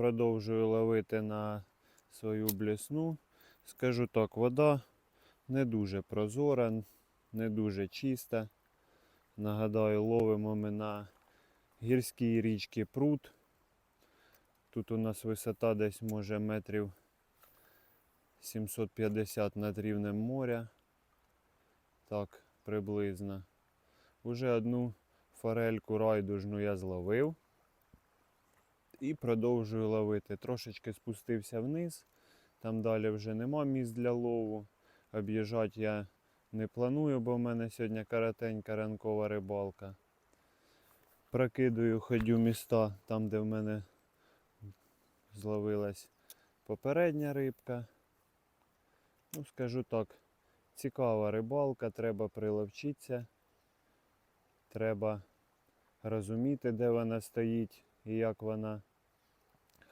продовжую ловити на свою блісну. Скажу так, вода не дуже прозора, не дуже чиста. Нагадаю, ловимо ми на гірській річці пруд. Тут у нас висота десь може метрів 750 над рівнем моря. Так, приблизно. Уже одну форельку райдужну я зловив. І продовжую ловити. Трошечки спустився вниз. Там далі вже нема місць для лову. Об'їжджати я не планую, бо в мене сьогодні коротенька ранкова рибалка. Прокидую, ходю міста там, де в мене зловилась попередня рибка. Ну, скажу так, цікава рибалка, треба приловчитися. Треба розуміти, де вона стоїть і як вона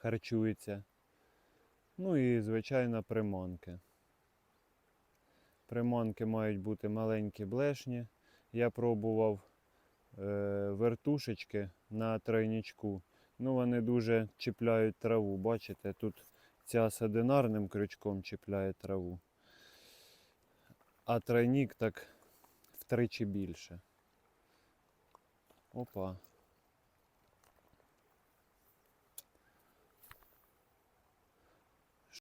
харчується. Ну і, звичайно, приманки. Приманки мають бути маленькі блешні. Я пробував е, вертушечки на тройничку. Ну, вони дуже чіпляють траву. Бачите, тут ця з одинарним крючком чіпляє траву. А тройник так втричі більше. Опа.